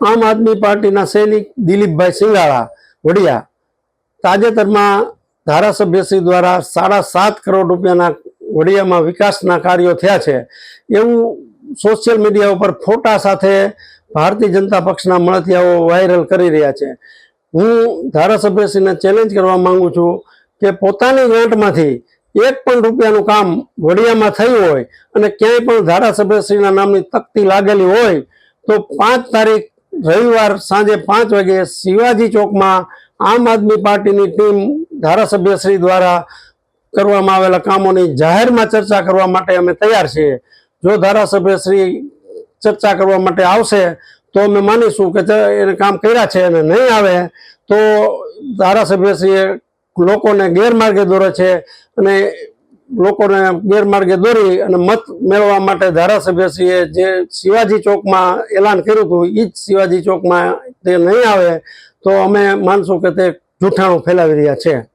આમ આદમી પાર્ટીના સૈનિક દિલીપભાઈ સિંગાળા, વડિયા, તાજેતરમાં ધારાસભ્યશ્રી દ્વારા સાડા સાત કરોડ રૂપિયાના વડિયામાં વિકાસના કાર્યો થયા છે. એવું સોશિયલ મીડિયા ઉપર ફોટા સાથે ભારતીય જનતા પક્ષના મળતિયાઓ વાયરલ કરી રહ્યા છે. હું ધારાસભ્યશ્રીને ચેલેન્જ કરવા માંગુ છું કે પોતાની ગ્રાન્ટમાંથી એક પણ રૂપિયાનું કામ વડિયામાં થયું હોય અને ક્યાંય પણ ધારાસભ્યશ્રીના નામની તકતી લાગેલી હોય તો પાંચ તારીખ રવિવાર સાંજે પાંચ વાગે શિવાજી ચોકમાં આમ આદમી પાર્ટીની ટીમ ધારાસભ્યશ્રી દ્વારા કરવામાં આવેલા કામોની જાહેરમાં ચર્ચા કરવા માટે અમે તૈયાર છીએ. જો ધારાસભ્યશ્રી ચર્ચા કરવા માટે આવશે, તો અમે માનીશું કે એને કામ કર્યા છે અને નહીં આવે, તો ધારાસભ્યશ્રીએ લોકોને ગેરમાર્ગે દોરે છે અને લોકોને ગેરમાર્ગે દોરી અને મત મેળવવા માટે ધારાસભ્યશ્રીએ જે શિવાજી ચોકમાં એલાન કર્યું હતું એ જ શિવાજી ચોકમાં તે નહીં આવે, તો અમે માનશું કે તે જૂઠાણું ફેલાવી રહ્યા છે.